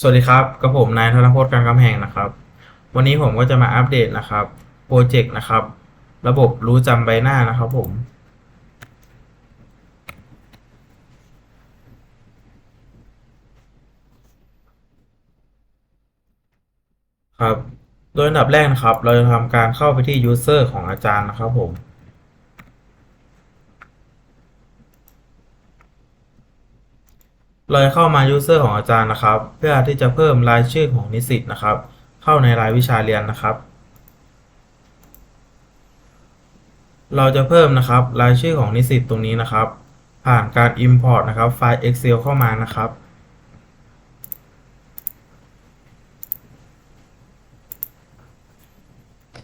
สวัสดีครับ กับผมนายธนพจน์การกำแหงนะครับ วันนี้ผมก็จะมาอัปเดตนะครับโปรเจกต์นะครับ ระบบรู้จำใบหน้านะครับผม ครับ โดยอันดับแรกนะครับ เราจะทำการเข้าไปที่ user ของอาจารย์นะครับผม เราจะเข้ามา user ของอาจารย์นะครับ เพื่อที่จะเพิ่มรายชื่อของนิสิตนะครับ เข้าในรายวิชาเรียนนะครับ เราจะเพิ่มนะครับรายชื่อของนิสิตตรงนี้นะครับ ผ่านการ import นะครับไฟล์ Excel เข้ามานะครับ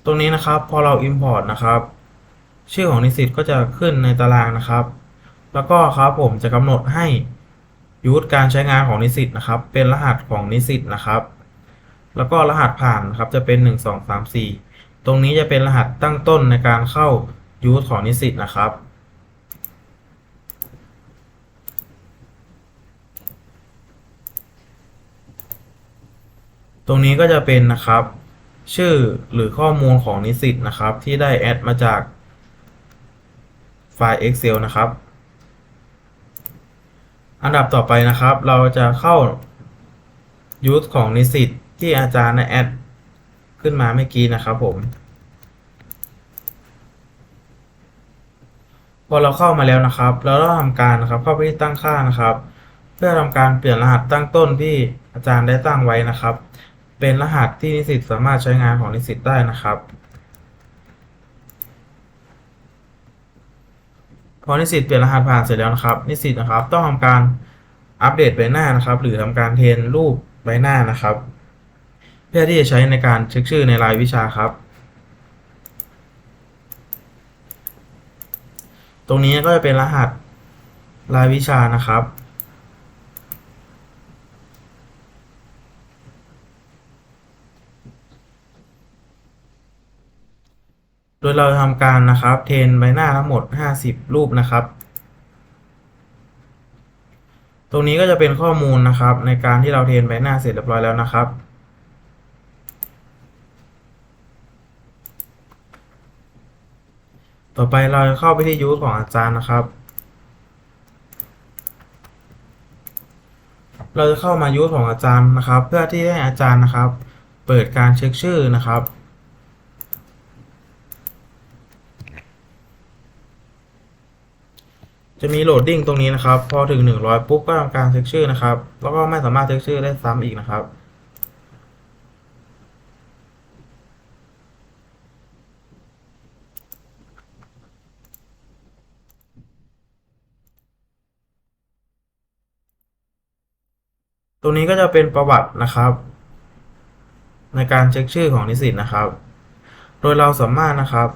ตรงนี้นะครับพอเรา import นะครับ ชื่อของนิสิตก็จะขึ้นในตารางนะครับ แล้วก็ครับผมจะกำหนดให้ ยูทการใช้งานของนิสิตนะครับ เป็นรหัสของนิสิตนะครับ แล้วก็รหัสผ่านนะครับจะเป็น 1 2 3 4 ตรงนี้จะเป็นรหัสตั้งต้นในการเข้ายูทของนิสิตนะครับ ตรงนี้ก็จะเป็นนะครับ ชื่อหรือข้อมูลของนิสิตนะครับ ที่ได้แอดมาจากไฟล์ Excel นะครับ อันดับต่อไปนะครับ เราจะเข้า use ของนิสิตที่อาจารย์แอดขึ้นมาเมื่อกี้นะครับผม พอเราเข้ามาแล้วนะครับ เราต้องทำการนะครับ เข้าไปที่ตั้งค่านะครับ เพื่อทำการเปลี่ยนรหัสตั้งต้นที่อาจารย์ได้ตั้งไว้นะครับ เป็นรหัสที่นิสิตสามารถใช้งานของนิสิตได้นะครับ พอนิสิตเปลี่ยนรหัสผ่านเสร็จแล้วนะครับ นิสิตนะครับ ต้องทำการอัปเดตใบหน้านะครับ หรือทำการเทรนรูปใบหน้านะครับ เพื่อที่จะใช้ในการเช็คชื่อในรายวิชาครับ ตรงนี้ก็จะเป็นรหัสรายวิชานะครับ โดยเราทำการนะครับเทรนใบหน้าทั้งหมด 50 รูปนะครับ ตรงนี้ก็จะเป็นข้อมูลนะครับ ในการที่เราเทรนใบหน้าเสร็จเรียบร้อยแล้วนะครับ ต่อไปเราจะเข้าไปที่ยูทของอาจารย์นะครับ เราจะเข้ามายูทของอาจารย์นะครับ เพื่อที่ให้อาจารย์นะครับ เปิดการเช็คชื่อนะครับ จะมีโหลดดิ้งตรงนี้นะครับ พอถึง 100 ปุ๊บก็ทำการเช็คชื่อนะครับ แล้วก็ไม่สามารถเช็คชื่อได้ซ้ำอีกนะครับตรงนี้ก็จะเป็นประวัตินะครับ ในการเช็คชื่อของนิสิตนะครับ โดยเราสามารถนะครับ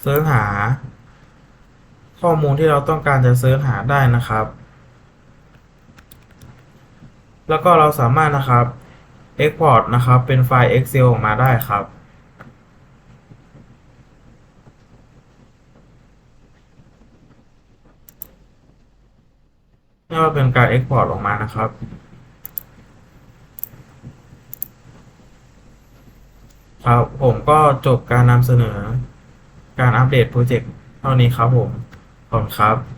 เสิร์ชหา ข้อมูลที่เราต้องการจะเสิร์ชหาได้นะครับ แล้วก็เราสามารถนะครับ Export นะครับ เป็นไฟล์ Excel ออกมาได้ครับ นี่ก็เป็นการ Export ออกมานะครับครับผมก็จบการนำเสนอการอัปเดตโปรเจกต์เท่านี้ครับผม ขอบคุณครับ